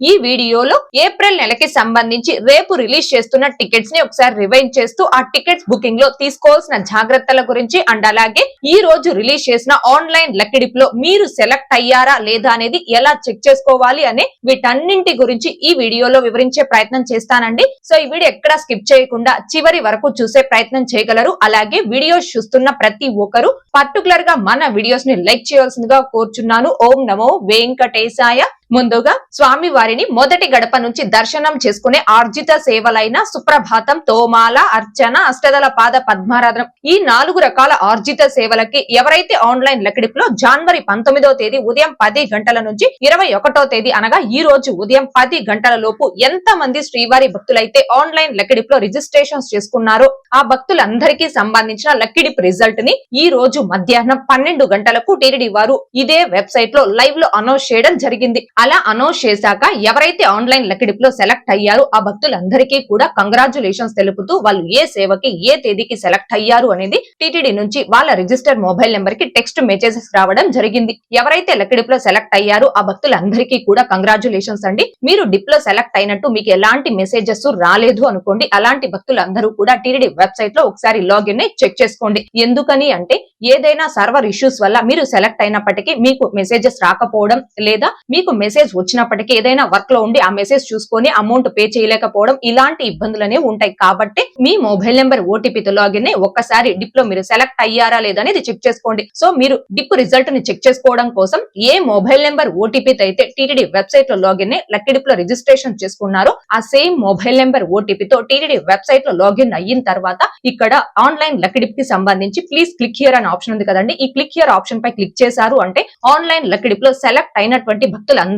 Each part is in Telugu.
ఈ వీడియోలో ఏప్రిల్ నెలకి సంబంధించి రేపు రిలీజ్ చేస్తున్న టికెట్స్ని ఒకసారి రివైండ్ చేస్తూ ఆ టికెట్స్ బుకింగ్లో తీసుకోవాల్సిన జాగ్రత్తల గురించి అండ్ అలాగే ఈ రోజు రిలీజ్ చేసిన ఆన్లైన్ లక్కిడిప్లో మీరు సెలెక్ట్ అయ్యారా లేదా అనేది ఎలా చెక్ చేసుకోవాలి అనే వీటన్నింటి గురించి ఈ వీడియోలో వివరించే ప్రయత్నం చేస్తానండి. సో ఈ వీడియో ఎక్కడ స్కిప్ చేయకుండా చివరి వరకు చూసే ప్రయత్నం చేయగలరు. అలాగే వీడియోస్ చూస్తున్న ప్రతి ఒక్కరు పర్టికులర్గా మన వీడియోస్ని లైక్ చేయాల్సిందిగా కోరుచున్నాను. ఓం నమో వెంకటేశాయ. ముందుగా స్వామి వారిని మొదటి గడప నుంచి దర్శనం చేసుకునే ఆర్జిత సేవలైన సుప్రభాతం తోమాల అర్చన అష్టదల పాద పద్మారాధనం ఈ నాలుగు రకాల ఆర్జిత సేవలకి ఎవరైతే ఆన్లైన్ లెక్కడిపులో జనవరి పంతొమ్మిదో తేదీ ఉదయం పది గంటల నుంచి ఇరవై ఒకటో తేదీ అనగా ఈ రోజు ఉదయం పది గంటల లోపు ఎంత మంది శ్రీవారి భక్తులైతే ఆన్లైన్ లెక్కడిపులో రిజిస్ట్రేషన్స్ చేసుకున్నారో ఆ భక్తులందరికీ సంబంధించిన లక్కిడిప్ రిజల్ట్ని ఈ రోజు మధ్యాహ్నం పన్నెండు గంటలకు టీడీ వారు ఇదే వెబ్సైట్లో లైవ్లో అనౌన్స్ చేయడం జరిగింది. అలా అనౌన్స్ చేశాక ఎవరైతే ఆన్లైన్ లకిడిప్లో సెలెక్ట్ అయ్యారో ఆ భక్తులందరికీ కూడా కంగ్రాచులేషన్స్ తెలుపుతూ వాళ్ళు ఏ సేవకి ఏ తేదీకి సెలెక్ట్ అయ్యారు అనేది టీటీడీ నుంచి వాళ్ళ రిజిస్టర్ మొబైల్ నెంబర్కి టెక్స్ట్ మెసేజెస్ రావడం జరిగింది. ఎవరైతే లకిడిప్లో సెలెక్ట్ అయ్యారో ఆ భక్తులందరికీ కూడా కంగ్రాచులేషన్స్ అండి. మీరు డిప్లో సెలెక్ట్ అయినట్టు మీకు ఎలాంటి మెసేజెస్ రాలేదు అనుకోండి. అలాంటి భక్తులందరూ కూడా టీటీడీ వెబ్సైట్లో ఒకసారి లాగిన్ని చెక్ చేసుకోండి. ఎందుకని అంటే ఏదైనా సర్వర్ ఇష్యూస్ వల్ల మీరు సెలెక్ట్ అయినప్పటికీ మీకు మెసేజెస్ రాకపోవడం లేదా మీకు మెసేజ్ వచ్చినప్పటికీ ఏదైనా వర్క్లో ఉండి ఆ మెసేజ్ చూసుకొని అమౌంట్ పే చేయలేకపోవడం ఇలాంటి ఇబ్బందులనే ఉంటాయి. కాబట్టి మీ మొబైల్ నెంబర్ ఓటీపీతో లాగిన్ ఒక్కసారి డిప్లో మీరు సెలెక్ట్ అయ్యారా లేదా అనేది చెక్ చేసుకోండి. సో మీరు డిప్ రిజల్ట్ని చెక్ చేసుకోవడం కోసం ఏ మొబైల్ నెంబర్ ఓటీపీతో అయితే టీటీడీ వెబ్సైట్లో లాగిన్ లక్కీ డిప్లో రిజిస్ట్రేషన్ చేసుకున్నారో ఆ సేమ్ మొబైల్ నెంబర్ ఓటీపీతో టీటీడీ వెబ్సైట్లో లాగిన్ అయిన తర్వాత ఇక్కడ ఆన్లైన్ లక్కీ డిప్కి సంబంధించి ప్లీజ్ క్లిక్ హియర్ అనే ఆప్షన్ ఉంది కదండి. ఈ క్లిక్ హియర్ ఆప్షన్ పై క్లిక్ చేశారు అంటే ఆన్లైన్ లక్కీ డిప్లో సెలెక్ట్ అయినటువంటి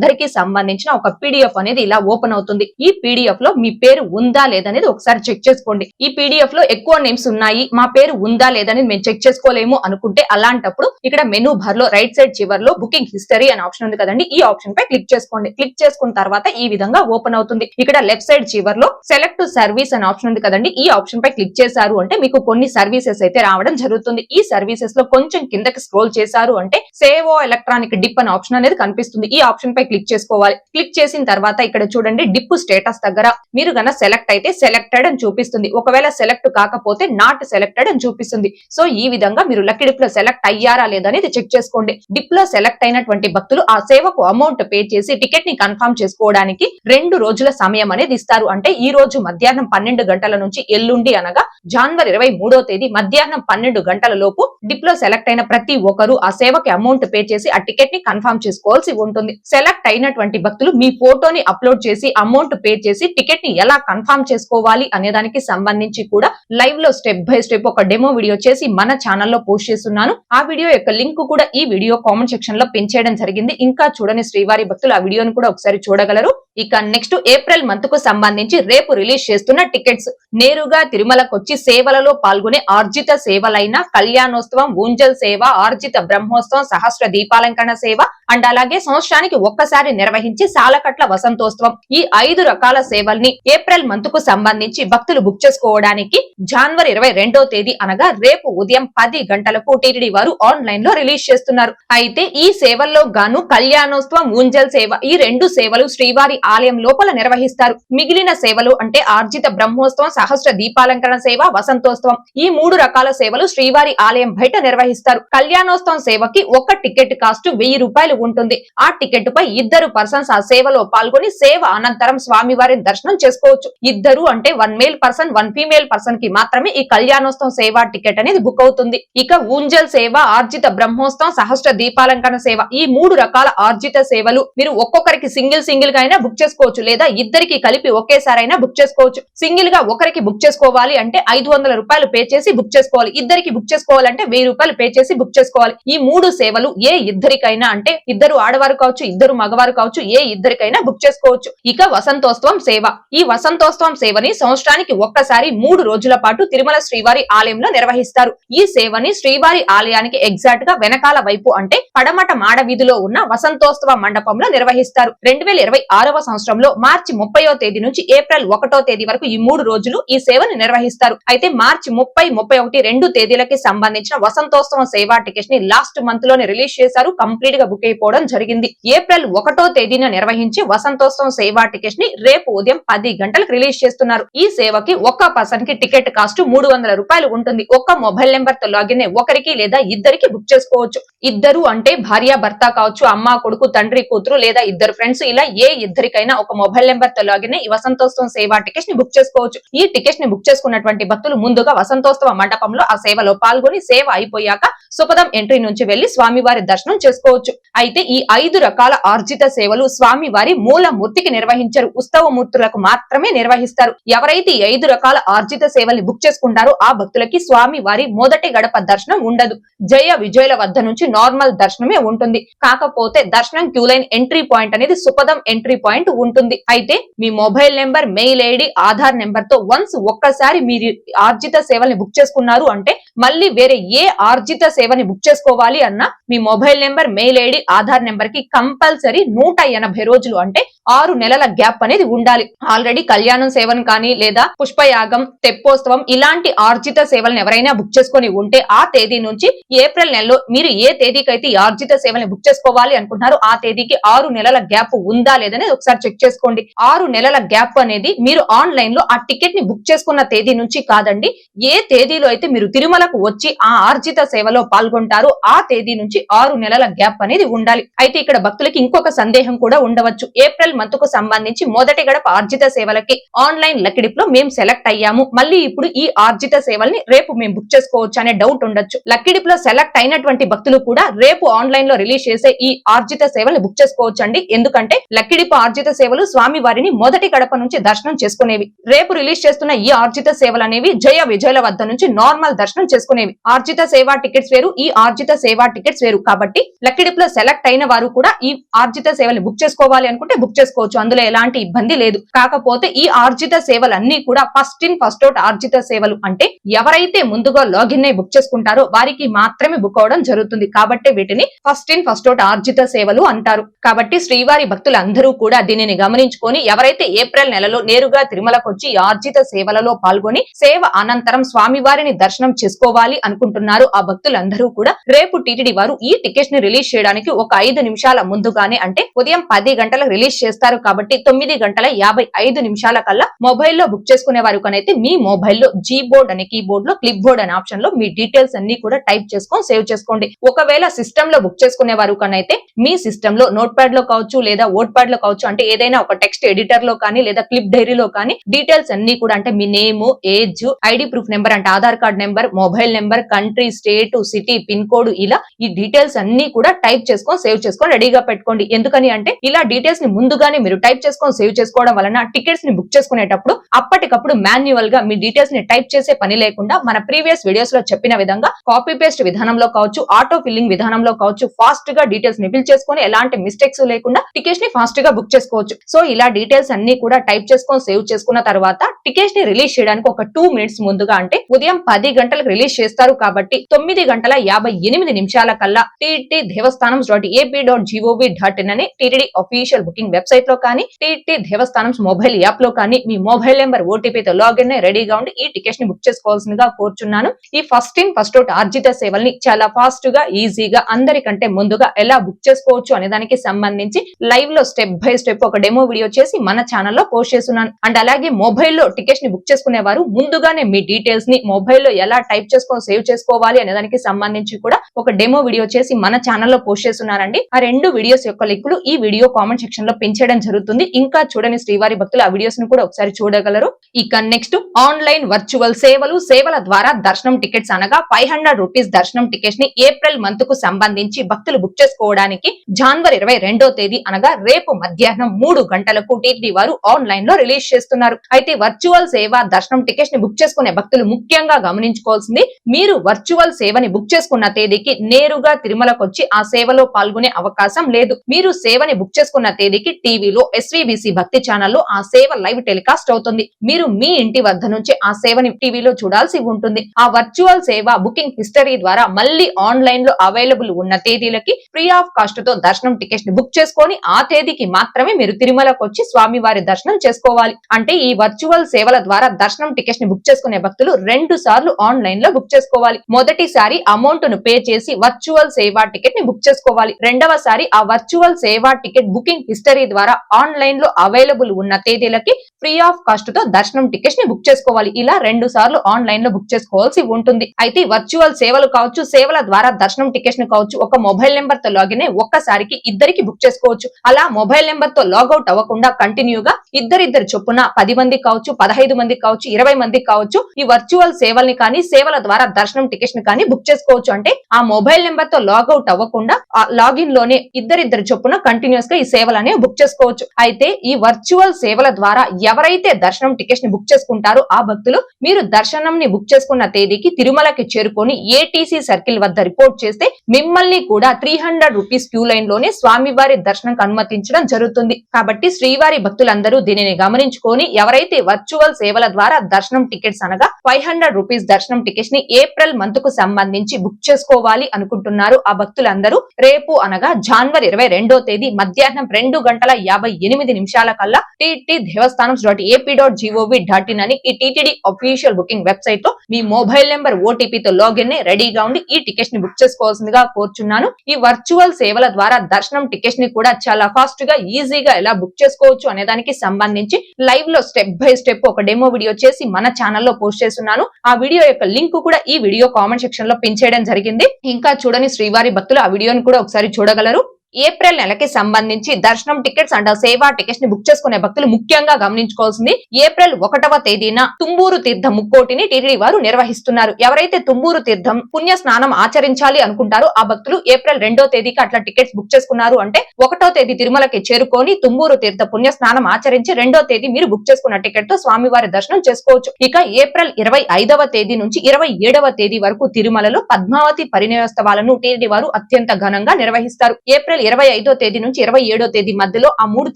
అందరికీ సంబంధించిన ఒక పీడిఎఫ్ అనేది ఇలా ఓపెన్ అవుతుంది. ఈ పీడిఎఫ్లో మీ పేరు ఉందా లేదనేది ఒకసారి చెక్ చేసుకోండి. ఈ పీడిఎఫ్లో ఎక్కువ నేమ్స్ ఉన్నాయి. మా పేరు ఉందా లేదనేది మేము చెక్ చేసుకోలేము అనుకుంటే అలాంటప్పుడు ఇక్కడ మెనూ బార్లో రైట్ సైడ్ చివర్లో బుకింగ్ హిస్టరీ అనే ఆప్షన్ ఉంది కదండి. ఈ ఆప్షన్ పై క్లిక్ చేసుకోండి. క్లిక్ చేసుకున్న తర్వాత ఈ విధంగా ఓపెన్ అవుతుంది. ఇక్కడ లెఫ్ట్ సైడ్ చివర్లో సెలెక్ట్ సర్వీస్ అనే ఆప్షన్ ఉంది కదండి. ఈ ఆప్షన్ పై క్లిక్ చేశారు అంటే మీకు కొన్ని సర్వీసెస్ అయితే రావడం జరుగుతుంది. ఈ సర్వీసెస్లో కొంచెం కిందకి స్క్రోల్ చేశారు అంటే సేవో ఎలక్ట్రానిక్ డిప్ అనే ఆప్షన్ అనేది కనిపిస్తుంది. ఈ ఆప్షన్ పై క్లిక్ చేసుకోవాలి. క్లిక్ చేసిన తర్వాత ఇక్కడ చూడండి డిప్ స్టేటస్ దగ్గర మీరు గన సెలెక్ట్ అయితే సెలెక్టెడ్ అని చూపిస్తుంది. ఒకవేళ సెలెక్ట్ కాకపోతే నాట్ సెలెక్టెడ్ అని చూపిస్తుంది. సో ఈ విధంగా మీరు లక్కీ డిప్లో సెలెక్ట్ అయ్యారా లేదా అనేది చెక్ చేసుకోండి. డిప్లో సెలెక్ట్ అయినటువంటి భక్తులు ఆ సేవకు అమౌంట్ పే చేసి టికెట్ని కన్ఫర్మ్ చేసుకోవడానికి రెండు రోజుల సమయం అనేది ఇస్తారు. అంటే ఈ రోజు మధ్యాహ్నం పన్నెండు గంటల నుంచి ఎల్లుండి అనగా జనవరి ఇరవై మూడో తేదీ మధ్యాహ్నం పన్నెండు గంటల లోపు డిప్లో సెలెక్ట్ అయిన ప్రతి ఒక్కరు ఆ సేవకి అమౌంట్ పే చేసి ఆ టికెట్ని కన్ఫర్మ్ చేసుకోవాల్సి ఉంటుంది. సెలెక్ట్ అయినటువంటి భక్తులు మీ ఫోటోని అప్లోడ్ చేసి అమౌంట్ పే చేసి టికెట్ని ఎలా కన్ఫర్మ్ చేసుకోవాలి అనే దానికి సంబంధించి కూడా లైవ్లో స్టెప్ బై స్టెప్ ఒక డెమో వీడియో చేసి మన ఛానల్లో పోస్ట్ చేస్తున్నాను. ఆ వీడియో యొక్క లింక్ కూడా ఈ వీడియో కామెంట్ సెక్షన్లో పెంచేయడం జరిగింది. ఇంకా చూడని శ్రీవారి భక్తులు ఆ వీడియోను కూడా ఒకసారి చూడగలరు. ఇక నెక్స్ట్ ఏప్రిల్ మంత్కు సంబంధించి రేపు రిలీజ్ చేస్తున్న టికెట్స్. నేరుగా తిరుమలకొచ్చి సేవలలో పాల్గొనే ఆర్జిత సేవలైన కళ్యాణోత్సవం ఊంజల్ సేవ ఆర్జిత బ్రహ్మోత్సవం సహస్ర దీపాలంకరణ సేవ అండ్ అలాగే సంవత్సరానికి ఒక్కసారి నిర్వహించి సాలకట్ల వసంతోత్సవం. ఈ ఐదు రకాల సేవల్ని ఏప్రిల్ మంత్కు సంబంధించి భక్తులు బుక్ చేసుకోవడానికి జనవరి ఇరవై రెండో తేదీ అనగా రేపు ఉదయం పది గంటలకు టీటీడీ వారు ఆన్లైన్లో రిలీజ్ చేస్తున్నారు. అయితే ఈ సేవల్లో గాను కళ్యాణోత్సవం ఊంజల్ సేవ ఈ రెండు సేవలు శ్రీవారి ఆలయం లోపల నిర్వహిస్తారు. మిగిలిన సేవలు అంటే ఆర్జిత బ్రహ్మోత్సవం సహస్ర దీపాలంకరణ సేవ వసంతోత్సవం. ఈ మూడు రకాల సేవలు శ్రీవారి ఆలయం బయట నిర్వహిస్తారు. కళ్యాణోత్సవం సేవకి ఒక టికెట్ కాస్ట్ వెయ్యి రూపాయలు ఉంటుంది. ఆ టికెట్ పై ఇద్దరు పర్సన్స్ ఆ సేవలో పాల్గొని సేవ అనంతరం స్వామివారి దర్శనం చేసుకోవచ్చు. ఇద్దరు అంటే one male person one female పర్సన్కి మాత్రమే ఈ కళ్యాణోత్సవం సేవ టికెట్ అనేది బుక్ అవుతుంది. ఇక ఊంజల్ సేవ ఆర్జిత బ్రహ్మోత్సవం సహస్ర దీపాలంకరణ సేవ. ఈ మూడు రకాల ఆర్జిత సేవలు మీరు ఒక్కొక్కరికి సింగిల్ సింగిల్గా అయినా బుక్ బుక్ చేసుకోవచ్చు లేదా ఇద్దరికి కలిపి ఒకేసారైనా బుక్ చేసుకోవచ్చు. సింగిల్గా ఒకరికి బుక్ చేసుకోవాలి అంటే ఐదు వందల రూపాయలు పే చేసి బుక్ చేసుకోవాలి. ఇద్దరికి బుక్ చేసుకోవాలంటే వెయ్యి రూపాయలు పే చేసి బుక్ చేసుకోవాలి. ఈ మూడు సేవలు ఏ ఇద్దరికైనా అంటే ఇద్దరు ఆడవారు కావచ్చు ఇద్దరు మగవారు కావచ్చు ఏ ఇద్దరికైనా బుక్ చేసుకోవచ్చు. ఇక వసంతోత్సవం సేవ. ఈ వసంతోత్సవం సేవని సంవత్సరానికి ఒక్కసారి మూడు రోజుల పాటు తిరుమల శ్రీవారి ఆలయంలో నిర్వహిస్తారు. ఈ సేవని శ్రీవారి ఆలయానికి ఎగ్జాక్ట్గా వెనకాల వైపు అంటే పడమట మాడ వీధిలో ఉన్న వసంతోత్సవ మండపంలో నిర్వహిస్తారు. రెండు వేల ఇరవై ఆరవ సంవత్సరంలో మార్చి ముప్పయో తేదీ నుంచి ఏప్రిల్ ఒకటో తేదీ వరకు ఈ మూడు రోజులు ఈ సేవను నిర్వహిస్తారు. అయితే మార్చి ముప్పై ముప్పై ఒకటి రెండు తేదీలకి సంబంధించిన వసంతోత్సవం సేవా టికెట్స్ని లాస్ట్ మంత్లోనే రిలీజ్ చేశారు. కంప్లీట్గా బుక్ అయిపోవడం జరిగింది. ఏప్రిల్ ఒకటో తేదీన నిర్వహించి వసంతోత్సవం సేవా టికెట్స్ని రేపు ఉదయం పది గంటలకు రిలీజ్ చేస్తున్నారు. ఈ సేవకి ఒక్క పర్సన్కి టికెట్ కాస్ట్ మూడు వందల రూపాయలు ఉంటుంది. ఒక్క మొబైల్ నెంబర్తో లాగిన్ ఒకరికి లేదా ఇద్దరికి బుక్ చేసుకోవచ్చు. ఇద్దరు అంటే భార్య భర్త కావచ్చు అమ్మ కొడుకు తండ్రి కూతురు లేదా ఇద్దరు ఫ్రెండ్స్. ఇలా ఏ ఇద్దరికి ఇద్దరికైనా ఒక మొబైల్ నెంబర్తో లాగిన్ ఈ వసంతోత్సవం సేవా టికెట్స్ని బుక్ చేసుకోవచ్చు. ఈ టికెట్స్ని బుక్ చేసుకున్నటువంటి భక్తులు ముందుగా వసంతోత్సవ మండపంలో ఆ సేవలో పాల్గొని సేవ అయిపోయాక సుపదం ఎంట్రీ నుంచి వెళ్ళి స్వామివారి దర్శనం చేసుకోవచ్చు. అయితే ఈ ఐదు రకాల ఆర్జిత సేవలు స్వామివారి మూల మూర్తికి నిర్వహించరు. ఉత్సవ మూర్తులకు మాత్రమే నిర్వహిస్తారు. ఎవరైతే ఈ ఐదు రకాల ఆర్జిత సేవల్ని బుక్ చేసుకుంటారో ఆ భక్తులకి స్వామి వారి మొదటి గడప దర్శనం ఉండదు. జయ విజయుల వద్ద నుంచి నార్మల్ దర్శనమే ఉంటుంది. కాకపోతే దర్శనం క్యూ లైన్ ఎంట్రీ పాయింట్ అనేది సుపదం ఎంట్రీ పాయింట్ ఉంటుంది. అయితే మీ mobile number mail ID Aadhaar నెంబర్తో వన్స్ ఒక్కసారి మీరు ఆర్జిత సేవల్ని బుక్ చేసుకున్నారు అంటే మళ్ళీ వేరే ఏ ఆర్జిత సేవని బుక్ చేసుకోవాలి అన్న మీ mobile number mail ID Aadhaar నెంబర్కి కంపల్సరీ నూట ఎనభై రోజులు అంటే ఆరు నెలల గ్యాప్ అనేది ఉండాలి. ఆల్రెడీ కళ్యాణం సేవను కానీ లేదా పుష్పయాగం తెప్పోత్సవం ఇలాంటి ఆర్జిత సేవలను ఎవరైనా బుక్ చేసుకొని ఉంటే ఆ తేదీ నుంచి ఏప్రిల్ నెలలో మీరు ఏ తేదీకైతే ఈ ఆర్జిత సేవల్ని బుక్ చేసుకోవాలి అనుకుంటున్నారో ఆ తేదీకి ఆరు నెలల గ్యాప్ ఉందా లేదనేది ఒకసారి చెక్ చేసుకోండి. ఆరు నెలల గ్యాప్ అనేది మీరు ఆన్లైన్లో ఆ టికెట్ని బుక్ చేసుకున్న తేదీ నుంచి కాదండి. ఏ తేదీలో అయితే మీరు తిరుమలకు వచ్చి ఆ ఆర్జిత సేవలో పాల్గొంటారో ఆ తేదీ నుంచి ఆరు నెలల గ్యాప్ అనేది ఉండాలి. అయితే ఇక్కడ భక్తులకి ఇంకొక సందేహం కూడా ఉండవచ్చు. ఏప్రిల్ ఏప్రిల్ మంత్కు సంబంధించి మొదటి గడప ఆర్జిత సేవలకి ఆన్లైన్ లక్కిడిప్లో మేము సెలెక్ట్ అయ్యాము. మళ్ళీ ఇప్పుడు ఈ ఆర్జిత సేవల్ని రేపు మేము బుక్ చేసుకోవచ్చు అనే డౌట్ ఉండొచ్చు. లక్కిడిప్లో సెలెక్ట్ అయినటువంటి భక్తులు కూడా రేపు ఆన్లైన్లో రిలీజ్ చేసే ఈ ఆర్జిత సేవల్ని బుక్ చేసుకోవచ్చు అండి ఎందుకంటే లక్కిడిప్ ఆర్జిత సేవలు స్వామి వారిని మొదటి గడప నుంచి దర్శనం చేసుకునేవి. రేపు రిలీజ్ చేస్తున్న ఈ ఆర్జిత సేవలు అనేవి జయ విజయుల వద్ద నుంచి నార్మల్ దర్శనం చేసుకునేవి. ఆర్జిత సేవా టికెట్స్ వేరు ఈ ఆర్జిత సేవా టికెట్స్ వేరు. కాబట్టి లక్కిడిప్లో సెలెక్ట్ అయిన వారు కూడా ఈ ఆర్జిత సేవల్ని బుక్ చేసుకోవాలి అనుకుంటే బుక్ చేసుకోవచ్చు. అందులో ఎలాంటి ఇబ్బంది లేదు. కాకపోతే ఈ ఆర్జిత సేవలన్నీ కూడా ఫస్ట్ ఇన్ ఫస్ట్ అవుట్ ఆర్జిత సేవలు అంటే ఎవరైతే ముందుగా లాగిన్ అయి బుక్ చేసుకుంటారో వారికి మాత్రమే బుక్ అవడం జరుగుతుంది. కాబట్టి వీటిని ఫస్ట్ ఇన్ ఫస్ట్ అవుట్ ఆర్జిత సేవలు అంటారు. కాబట్టి శ్రీవారి భక్తులందరూ కూడా దీనిని గమనించుకొని ఎవరైతే ఏప్రిల్ నెలలో నేరుగా తిరుమలకు వచ్చి ఆర్జిత సేవలలో పాల్గొని సేవ అనంతరం స్వామివారిని దర్శనం చేసుకోవాలి అనుకుంటున్నారు ఆ భక్తులందరూ కూడా రేపు టీటీడీ వారు ఈ టికెట్ని రిలీజ్ చేయడానికి ఒక ఐదు నిమిషాల ముందుగానే అంటే ఉదయం పది గంటలకు రిలీజ్ చేస్తారు. కాబట్టి తొమ్మిది గంటల యాభై ఐదు నిమిషాల కల్లా మొబైల్లో బుక్ చేసుకునే వారు కనైతే మీ మొబైల్లో జీ బోర్డ్ అనే కీబోర్డ్లో క్లిప్ బోర్డ్ అనే ఆప్షన్లో మీ డీటెయిల్స్ అన్ని కూడా టైప్ చేసుకొని సేవ్ చేసుకోండి. ఒకవేళ సిస్టమ్లో బుక్ చేసుకునే వారు కనైతే మీ సిస్టమ్లో నోట్ ప్యాడ్లో కావచ్చు లేదా ఓట్ ప్యాడ్లో కావచ్చు అంటే ఏదైనా ఒక టెక్స్ట్ ఎడిటర్లో కానీ లేదా క్లిప్ డైరీలో కానీ డీటెయిల్స్ అన్ని కూడా అంటే మీ name age ID proof number అంటే Aadhaar card number mobile number country state city pin code ఇలా ఈ డీటెయిల్స్ అన్ని కూడా టైప్ చేసుకొని సేవ్ చేసుకొని రెడీగా పెట్టుకోండి. ఎందుకని అంటే ఇలా డీటెయిల్స్ని ముందుగానే మీరు టైప్ చేసుకొని సేవ్ చేసుకోవడం వలన టికెట్స్ని బుక్ చేసుకునేటప్పుడు అప్పటికప్పుడు మాన్యువల్గా మీ డీటెయిల్స్ని టైప్ చేసే పని లేకుండా మన ప్రీవియస్ వీడియోస్లో చెప్పిన విధంగా కాపీ పేస్ట్ విధానంలో కావచ్చు ఆటో ఫిల్లింగ్ విధానంలో కావచ్చు ఫాస్ట్గా డీటెయిల్స్ని ఫిల్ చేసుకొని ఎలాంటి మిస్టేక్స్ లేకుండా టికెట్స్ని ఫాస్ట్గా బుక్ చేసుకోవచ్చు. సో ఇలా డీటెయిల్స్ అన్ని కూడా టైప్ చేసుకొని సేవ్ చేసుకున్న తర్వాత టికెట్స్ని రిలీజ్ చేయడానికి ఒక టూ మినిట్స్ ముందుగా అంటే ఉదయం పది గంటలకు రిలీజ్ చేస్తారు కాబట్టి తొమ్మిది గంటల యాభై ఎనిమిది నిమిషాల కల్లా TT Devasthanam dot AP dot GOV dot in అని టీటీడీ అఫీషియల్ బుకింగ్ వెబ్సైట్ లో కానీ టీటీ దేవస్థానం మొబైల్ యాప్లో కానీ మీ మొబైల్ నెంబర్ ఓటీపీతో లాగిన్ అయి రెడీగా ఉండి ఈ టికెట్స్ని బుక్ చేసుకోవాల్సిందిగా కోరుచున్నాను. ఈ ఫస్ట్ ఇన్ ఫస్ట్ అవుట్ ఆర్జిత సేవల్ని చాలా ఫాస్ట్గా ఈజీగా అందరికంటే ముందుగా ఎలా బుక్ చేసుకోవచ్చు అనే దానికి సంబంధించి లైవ్లో స్టెప్ బై స్టెప్ ఒక డెమో వీడియో చేసి మన ఛానల్లో పోస్ట్ చేస్తున్నాను. అండ్ అలాగే మొబైల్లో టికెట్స్ని బుక్ చేసుకునే వారు ముందుగానే మీ డీటెయిల్స్ని మొబైల్లో ఎలా టైప్ చేసుకొని సేవ్ చేసుకోవాలి అనే దానికి సంబంధించి కూడా ఒక డెమో వీడియో చేసి మన ఛానల్లో పోస్ట్ చేస్తున్నానండి ఆ రెండు వీడియోస్ యొక్క లింకులు ఈ వీడియో కామెంట్ సెక్షన్లో పెంచడం జరుగుతుంది. ఇంకా చూడని శ్రీవారి భక్తులు ఆ వీడియోస్ను కూడా ఒకసారి చూడగలరు. ఇక నెక్స్ట్ ఆన్లైన్ వర్చువల్ సేవలు సేవల ద్వారా దర్శనం టికెట్స్ అనగా ఫైవ్ హండ్రెడ్ రూపీస్ దర్శనం టికెట్స్ని ఏప్రిల్ మంత్కు సంబంధించి భక్తులు బుక్ చేసుకోవడానికి జనవరి ఇరవై రెండో తేదీ అనగా రేపు మధ్యాహ్నం మూడు గంటలకు టీటీడీ వారు ఆన్లైన్లో రిలీజ్ చేస్తున్నారు. అయితే వర్చువల్ సేవ దర్శనం టికెట్స్ని బుక్ చేసుకునే భక్తులు ముఖ్యంగా గమనించుకోవాల్సింది మీరు వర్చువల్ సేవని బుక్ చేసుకున్న తేదీకి నేరుగా తిరుమలకు వచ్చి ఆ సేవలో పాల్గొనే అవకాశం లేదు. మీరు సేవని బుక్ చేసుకున్న తేదీకి టీవీలో ఎస్వీబీసీ భక్తి ఛానల్లో ఆ సేవ లైవ్ టెలికాస్ట్ అవుతుంది. మీరు మీ ఇంటి వద్ద నుంచి ఆ సేవని టీవీలో చూడాల్సి ఉంటుంది. ఆ వర్చువల్ సేవ బుకింగ్ హిస్టరీ ద్వారా మళ్ళీ ఆన్లైన్లో అవైలబుల్ ఉన్న తేదీలకి ఫ్రీ ఆఫ్ కాస్ట్తో దర్శనం టికెట్ని బుక్ చేసుకొని ఆ తేదీకి మాత్రమే మీరు తిరుమలకు వచ్చి స్వామివారి దర్శనం చేసుకోవాలి. అంటే ఈ వర్చువల్ సేవల ద్వారా దర్శనం టికెట్ని బుక్ చేసుకునే భక్తులు రెండు సార్లు ఆన్లైన్లో బుక్ చేసుకోవాలి. మొదటిసారి అమౌంట్ను పే చేసి వర్చువల్ సేవా టికెట్ని బుక్ చేసుకోవాలి. రెండవసారి ఆ వర్చువల్ సేవా టికెట్ బుకింగ్ హిస్టరీ ద్వారా ఆన్లైన్లో అవైలబుల్ ఉన్న తేదీలకి ఫ్రీ ఆఫ్ కాస్ట్తో దర్శనం టికెట్స్ని బుక్ చేసుకోవాలి. ఇలా రెండు సార్లు ఆన్లైన్లో బుక్ చేసుకోవాల్సి ఉంటుంది. అయితే వర్చువల్ సేవలు కావచ్చు సేవల ద్వారా దర్శనం టికెట్స్ని కావచ్చు ఒక మొబైల్ నెంబర్తో లాగిన్ ఒక్కసారికి ఇద్దరికి బుక్ చేసుకోవచ్చు. అలా మొబైల్ నెంబర్తో లాగౌట్ అవ్వకుండా కంటిన్యూగా ఇద్దరిద్దరు చొప్పున పది మంది కావచ్చు పదహైదు మంది కావచ్చు ఇరవై మంది కావచ్చు ఈ వర్చువల్ సేవల్ని కానీ సేవల ద్వారా దర్శనం టికెట్స్ని కానీ బుక్ చేసుకోవచ్చు. అంటే ఆ మొబైల్ నెంబర్తో లాగౌట్ అవ్వకుండా ఆ లాగిన్లోనే ఇద్దరిద్దరు చొప్పున కంటిన్యూస్గా ఈ సేవలనే బుక్ చేసుకోవచ్చు. అయితే ఈ వర్చువల్ సేవల ద్వారా ఎవరైతే దర్శనం టికెట్స్ని బుక్ చేసుకుంటారో ఆ భక్తులు మీరు దర్శనం ని బుక్ చేసుకున్న తేదీకి తిరుమలకి చేరుకొని ఏటీసీ సర్కిల్ వద్ద రిపోర్ట్ చేస్తే మిమ్మల్ని కూడా త్రీ హండ్రెడ్ రూపీస్ క్యూ లైన్లోనే స్వామివారి దర్శనం అనుమతించడం జరుగుతుంది. కాబట్టి శ్రీవారి భక్తులందరూ దీనిని గమనించుకొని ఎవరైతే వర్చువల్ సేవల ద్వారా దర్శనం టికెట్స్ అనగా ఫైవ్ హండ్రెడ్ రూపీస్ దర్శనం టికెట్స్ని ఏప్రిల్ మంత్కు సంబంధించి బుక్ చేసుకోవాలి అనుకుంటున్నారు ఆ భక్తులందరూ రేపు అనగా జనవరి ఇరవై రెండో తేదీ మధ్యాహ్నం రెండు గంటల యాభై ఎనిమిది నిమిషాల కల్లా TT Devasthanam dot AP dot GOV dot in అని ఈ టీటీడీ అఫీషియల్ బుకింగ్ వెబ్సైట్లో మీ మొబైల్ నెంబర్ ఓటీపీతో లాగిన్ని రెడీగా ఉండి ఈ టికెట్స్ని బుక్ చేసుకోవాల్సిందిగా కోరుచున్నాను. ఈ వర్చువల్ సేవల ద్వారా దర్శనం టికెట్స్ని కూడా చాలా ఫాస్ట్గా ఈజీగా ఎలా బుక్ చేసుకోవచ్చు అనే దానికి సంబంధించి లైవ్లో స్టెప్ బై స్టెప్ ఒక డెమో వీడియో చేసి మన ఛానల్లో పోస్ట్ చేస్తున్నాను. ఆ వీడియో యొక్క లింక్ కూడా ఈ వీడియో కామెంట్ సెక్షన్లో పిన్ చేయడం జరిగింది. ఇంకా చూడని శ్రీవారి భక్తులు ఆ వీడియోని కూడా ఒకసారి చూడగలరు. ఏప్రిల్ నెలకి సంబంధించి దర్శనం టికెట్స్ అండ్ సేవా టికెట్స్ని బుక్ చేసుకునే భక్తులు ముఖ్యంగా గమనించుకోవాల్సింది ఏప్రిల్ ఒకటవ తేదీన తుంబూరు తీర్థం ముక్కోటిని టీటీడీ వారు నిర్వహిస్తున్నారు. ఎవరైతే తుంబూరు తీర్థం పుణ్య స్నానం ఆచరించాలి అనుకుంటారో ఆ భక్తులు ఏప్రిల్ రెండో తేదీకి అట్లా టికెట్స్ బుక్ చేసుకున్నారు అంటే ఒకటో తేదీ తిరుమలకి చేరుకొని తుంబూరు తీర్థ పుణ్య స్నానం ఆచరించి రెండో తేదీ మీరు బుక్ చేసుకున్న టికెట్తో స్వామివారి దర్శనం చేసుకోవచ్చు. ఇక ఏప్రిల్ ఇరవై ఐదవ తేదీ నుంచి ఇరవై ఏడవ తేదీ వరకు తిరుమలలో పద్మావతి పరిణయోత్సవాలను టీటీడీ వారు అత్యంత ఘనంగా నిర్వహిస్తారు. ఏప్రిల్ ఇరవై ఐదో తేదీ నుంచి ఇరవై ఏడో తేదీ మధ్యలో ఆ మూడు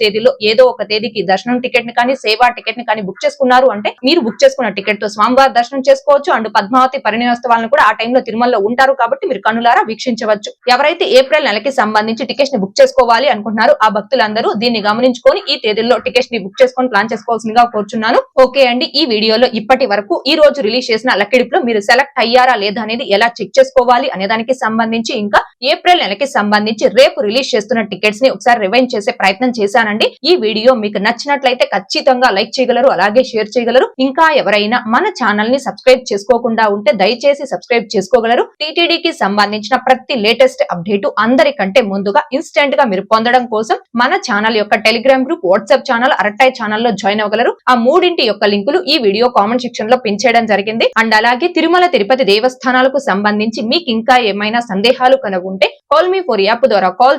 తేదీలో ఏదో ఒక తేదీకి దర్శనం టికెట్ని కానీ సేవా టికెట్ని కానీ బుక్ చేసుకున్నారు అంటే మీరు బుక్ చేసుకున్న టికెట్తో స్వామివారి దర్శనం చేసుకోవచ్చు. అండ్ పద్మావతి పరిణయోత్సవాలను కూడా ఆ టైంలో తిరుమలలో ఉంటారు కాబట్టి మీరు కనులారా వీక్షించవచ్చు. ఎవరైతే ఏప్రిల్ నెలకి సంబంధించి టికెట్ని బుక్ చేసుకోవాలి అనుకుంటున్నారో ఆ భక్తులందరూ దీన్ని గమనించుకొని ఈ తేదీల్లో టికెట్ని బుక్ చేసుకొని ప్లాన్ చేసుకోవాల్సిందిగా కోరుచున్నాను. ఓకే అండి ఈ వీడియోలో ఇప్పటి వరకు ఈ రోజు రిలీజ్ చేసిన లక్కిడిపులో మీరు సెలెక్ట్ అయ్యారా లేదా అనేది ఎలా చెక్ చేసుకోవాలి అనే దానికి సంబంధించి ఇంకా ఏప్రిల్ నెలకి సంబంధించి రేపు రిలీజ్ చేస్తున్న టికెట్స్ని ఒకసారి రివైండ్ చేసే ప్రయత్నం చేశానండి. ఈ వీడియో మీకు నచ్చినట్లయితే ఖచ్చితంగా లైక్ చేయగలరు అలాగే షేర్ చేయగలరు. ఇంకా ఎవరైనా మన ఛానల్ని సబ్స్క్రైబ్ చేసుకోకుండా ఉంటే దయచేసి సబ్స్క్రైబ్ చేసుకోగలరు. టీటీడీకి సంబంధించిన ప్రతి లేటెస్ట్ అప్డేట్ అందరికంటే ముందుగా ఇన్స్టెంట్గా మీరు పొందడం కోసం మన ఛానల్ యొక్క telegram group whatsapp channel Arattai ఛానల్లో జాయిన్ అవ్వగలరు. ఆ మూడింటి యొక్క లింకులు ఈ వీడియో కామెంట్ సెక్షన్లో పిన్ చేయడం జరిగింది. అండ్ అలాగే తిరుమల తిరుపతి దేవస్థానాలకు సంబంధించి మీకు ఇంకా ఏమైనా సందేహాలు కనుగొంటే కాల్ మీ ఫోర్ యాప్ ద్వారా కాల్